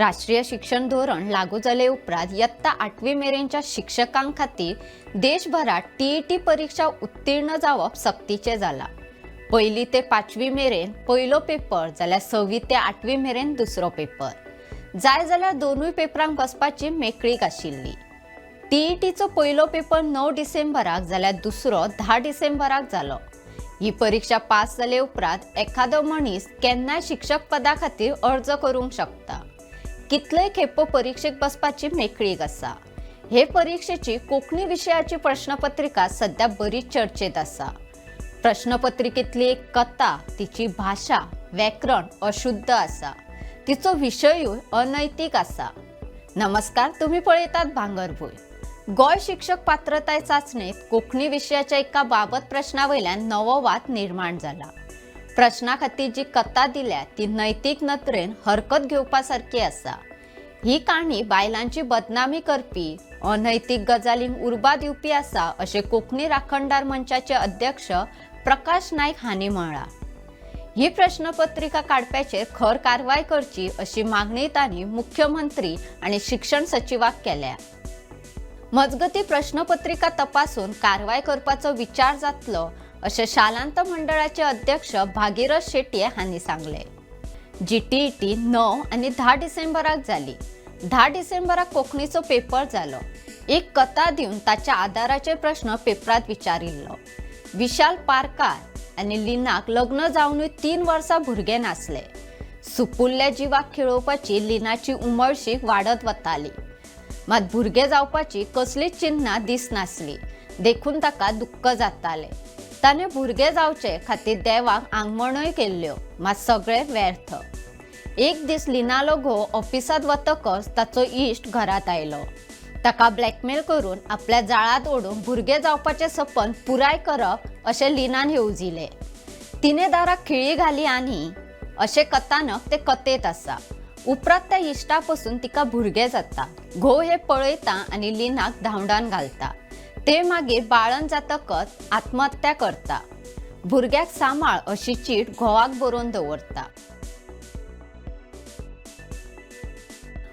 राष्ट्रीय शिक्षण धोरण लागू जाले उपरांत इयत्ता आठवी मेरेनच्या शिक्षकां खातीर देशभरात टीईटी परीक्षा उत्तीर्ण जावप सक्तीचें जालां. पहिली ते पांचवी मेरेन पयलो पेपर जाल्यार सव्वी ते आठवी मेरेन दुसरो पेपर. जाय जाल्यार दोनूय पेपरांक वचपाची मेकळीक आशिल्ली. टीईटीचो पयलो पेपर णव डिसेंबराक जाल्यार दुसरो धा डिसेंबराक जालो. ही परीक्षा पास जाले उपरांत एखादो मनीस केन्नाय शिक्षक पदा खातीर अर्ज करूंक शकता. कितलेय खेपो परीक्षेक बसपाची मेकळीक आसा? हे परीक्षेची कोंकणी विशयाची प्रश्नपत्रिका सध्या बरीच चर्चेत आसा. प्रश्नपत्रिकेंतली एक कथा तिची भाशा व्याकरण अशुद्ध आसा. तिचो विशयूय अनैतीक आसा. नमस्कार तुम्ही पळयतात भांगरभूंय. गोंय शिक्षक पात्रताय चाचणेत कोंकणी विशयाच्या एका बाबत प्रश्ना वयल्यान नवो वाद निर्माण जाला प्रश्ना खातीर जी कथा दिल्या ती नैतीक नत्रेन हरकत घेवपा सारकी आसा. ही काणी बायलांची बदनामी करपी अनैतीक गजालींक उर्बा दिवपी आसा अशें कोंकणी राखणदार मंचाचे अध्यक्ष प्रकाश नायक हांणी म्हळां ही प्रश्नपत्रिका काडप्याचेर खर कारवाय करची अशी मागणी तांणी मुख्यमंत्री आनी शिक्षण सचिवाक केल्या. मजगती प्रश्नपत्रिका तपासून कारवाय करपाचो विचार जातलो अशें शालांत मंडळाचे अध्यक्ष भागीरथ शेट्ये हांणी सांगले. जी टी ई टी णव आनी धा डिसेंबराक जाली धा डिसेंबराक कोंकणीचो पेपर जालो एक कथा दिवन ताच्या आदाराचे प्रश्न पेपरांत विचारिल्लो. विशाल पारकार आनी लिनाक लग्न जावनूय तीन वर्सां भुरगें नासले. सुपुल्ल्या जिवाक खेळोवपाची लिनाची उमळशीक वाडत वताली. मात भुरगें जावपाची कसलीच चिन्नां दिसनासली देखून ताका दुख्ख जातालें. ताणें भुरगें जावचे खातीर देवाक आंगमणय केल्ल्यो. मात सगळें व्यर्थ. एक दीस लिनालो घोव ऑफिसांत वतकच ताचो इश्ट घरांत आयलो. ताका ब्लॅकमेल करून आपल्या जाळांत ओडून भुरगें जावपाचें सपन पुराय करप अशें लिनान येवजिलें. तिने दाराक खिळी घाली आनी अशें कथानक ते कथेत आसा. उपरांत त्या इश्टा पसून तिका भुरगें जाता. घोव हे पळयता आनी लिनाक धांवडान घालता. ते मागीर बाळन जातकच आत्महत्या करता. भुरग्याक सांबाळ अशी चीट घोवाक बरोवन दवरता.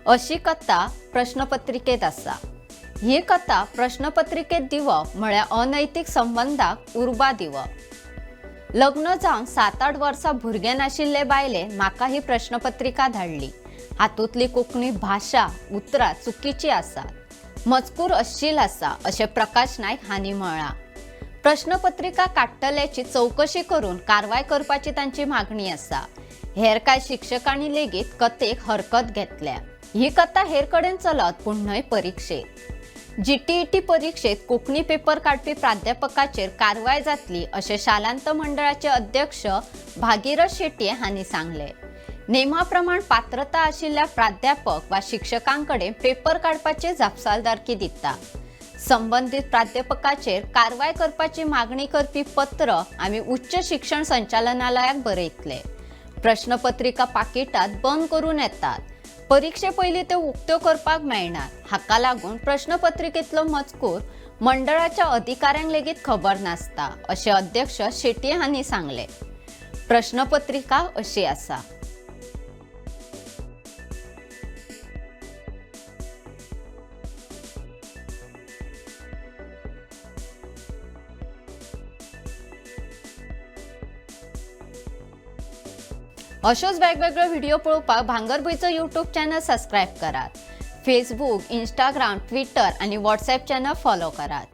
अशी कथा प्रश्नपत्रिकेत आसा. ही कथा प्रश्नपत्रिकेत दिवप म्हळ्यार अनैतीक संबंधाक उर्बा दिवप. लग्न जावन सात आठ वर्सां भुरगें नाशिल्ले बायले म्हाका ही प्रश्नपत्रिका धाडली. हातूंतली कोंकणी भाशा उतरां चुकीची आसात. मजकूर अश्लील आसा अशें प्रकाश नायक हांणी म्हळा प्रश्नपत्रिका काडटल्याची चवकशी करून कारवाय करपाची तांची मागणी आसा हेर कांय शिक्षकांनी लेगीत कथेक हरकत घेतल्या. ही कथा हेर कडेन चलत पूण न्हय परीक्षेत टी परीक्षेत कोंकणी पेपर काडपी प्राध्यापकाचेर कारवाय जातली अशें शालांत मंडळाचे अध्यक्ष भागीरथ शेट्ये हांणी सांगले. नेमा प्रमाण पात्रता आशिल्ल्या प्राध्यापक वा शिक्षकां कडेन पेपर काडपाची जापसालदारकी दिता संबंधित प्राध्यापकाचेर कारवाय करपाची मागणी करपी पत्र आमी उच्च शिक्षण संचालनालयाक बरयतले. प्रश्नपत्रिका पाकिटात बंद करून येतात. परीक्षे पयलीं त्यो उक्त्यो करपाक मेळनात हाका लागून प्रश्नपत्रिकेंतलो मजकूर मंडळाच्या अधिकाऱ्यांक लेगीत खबर नासता अशें अध्यक्ष शेटये हांणी सांगले. प्रश्नपत्रिका अशी आसा. अश्योच वेगवेगळ्यो व्हिडिओ पळोवपाक भांगरभूंयचो यूट्यूब चॅनल सबस्क्राईब करात. फेसबुक इंस्टाग्राम ट्विटर आनी व्हॉट्सॲप चॅनल फॉलो करात.